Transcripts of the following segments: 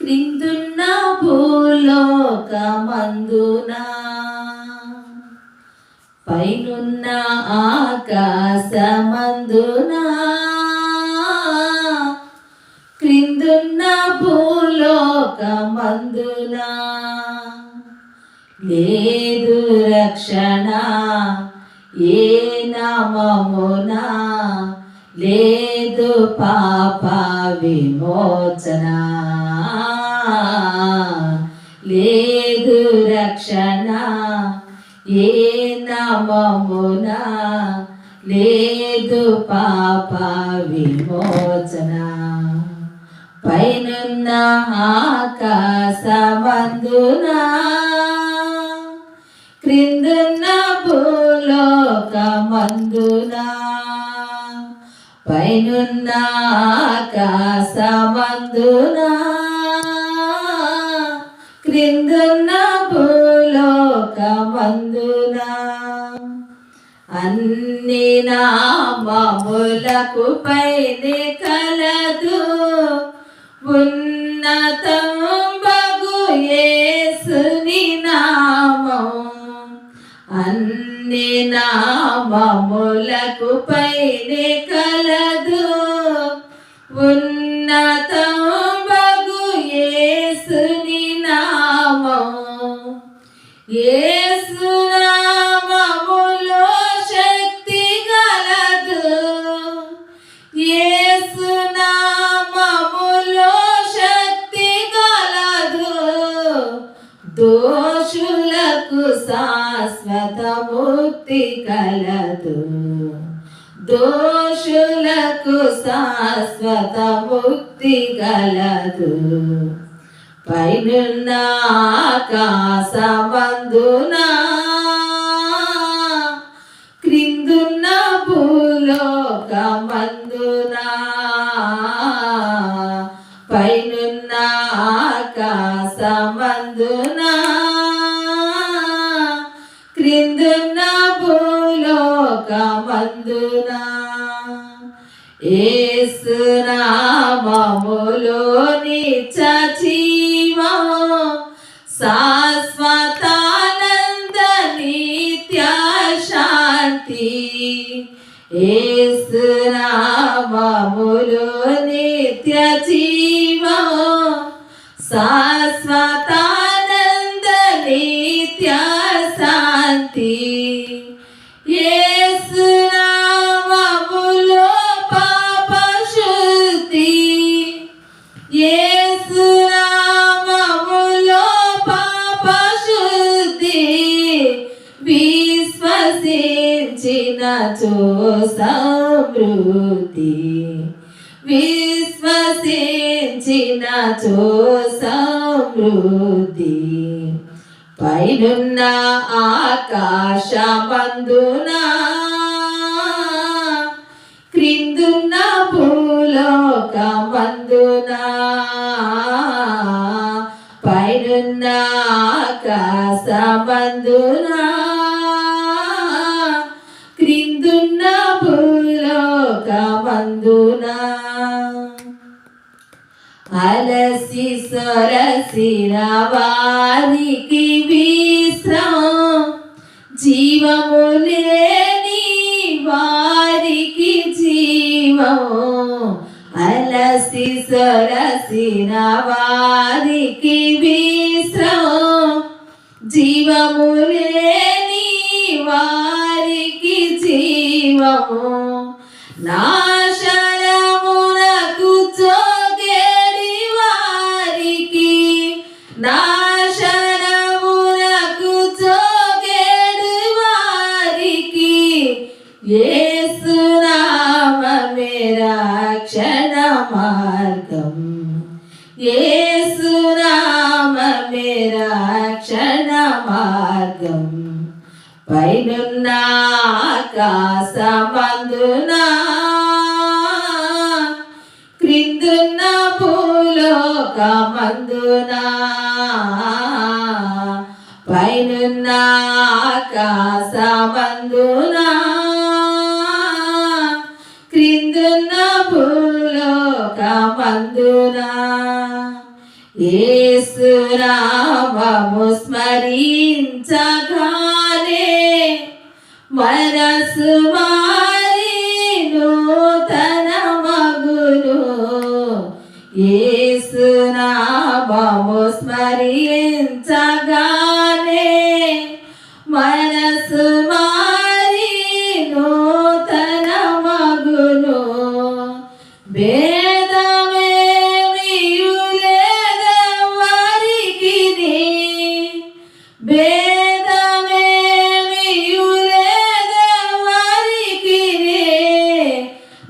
క్రిందున్న భూలోకమందునా పైనున్న ఆకాశమందునా క్రిందున్న భూలోకమందునా. లేదు రక్షణ ఏ నామమున లేదు పాప విమోచనా. లేదు రక్షణ ఏ నామమున? లేదు పాప విమోచన. పైనున్న ఆకాశమందున క్రిందున్న భూలోకమందున. పైనున్న ఆకాశమందునా క్రిందున్న భూలోకమందునా అన్ని నామములకు పైనే కలదు. ఉన్నతం బగు ఏసుని నామం. అన్ని నామములకు పైనే కలదు. దోషులకు శాశ్వత ముక్తి కలదు. పైనున్న ఆకాశమందునా క్రిందున్న భూలోకమందున పైనున్న ఆకాశమందునా క్రిందున్న భూలోకమందునా ఏసునామములో నిత్య జీవం శాశ్వతానంద నిత్య శాంతి. ఏసునామములో నిత్య జీవము శాశ్వతానంద యేసునామములో పాప శుద్ధి విశ్వసించిన చో సమృద్ధి. విశ్వసించిన చో సమృద్ధి. పైనున్న ఆకాశమందునా భూలోకమందునా పైనున్న ఆకాశమందునా? క్రిందున్న భూలోకమందునా? అలసి సొరసిన వారికి విశ్రమం జీవము లేని వారికి జీవము. అలసి సొరసిన వారికి విశ్రాం. జీవములేని వారికి జీవము. నాశనమునకు చోగేడి వారికి నా యేసునామమే రక్షణ మార్గం. పైనున్న ఆకాశమందునా క్రిందున్న భూలోకమందునా పైనున్న ఆకాశమందునా క్రిందున్న భూలోకమందునా ఏసునామము స్మరించగానే మనసు మారి నూతన మగును. ఏసునామము స్మరించగానే మనసు మారి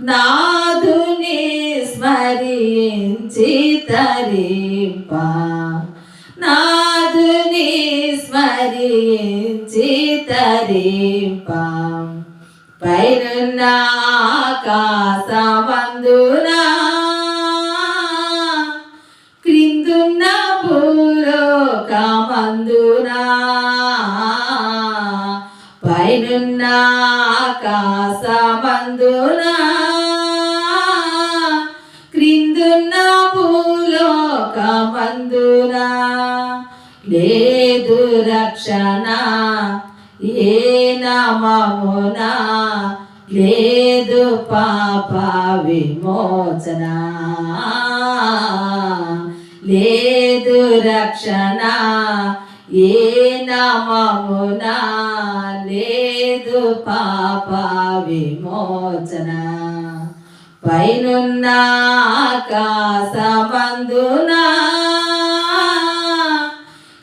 నాదుని స్మరించి తరింప. నాదుని స్మరించి తరింప. పైనున్న ఆకాశమందునా అందునా? పైనున్న ఆకాశమందునా? క్రిందున్న భూలోకమందునా? లేదు రక్షణ ఏ నమమునా? లేదు పాప విమోచన? లేదు రక్షణ ఏ నామమునా? లేదు పాప విమోచన. పైనున్న ఆకాశమందునా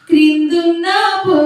క్రిందున్న భూ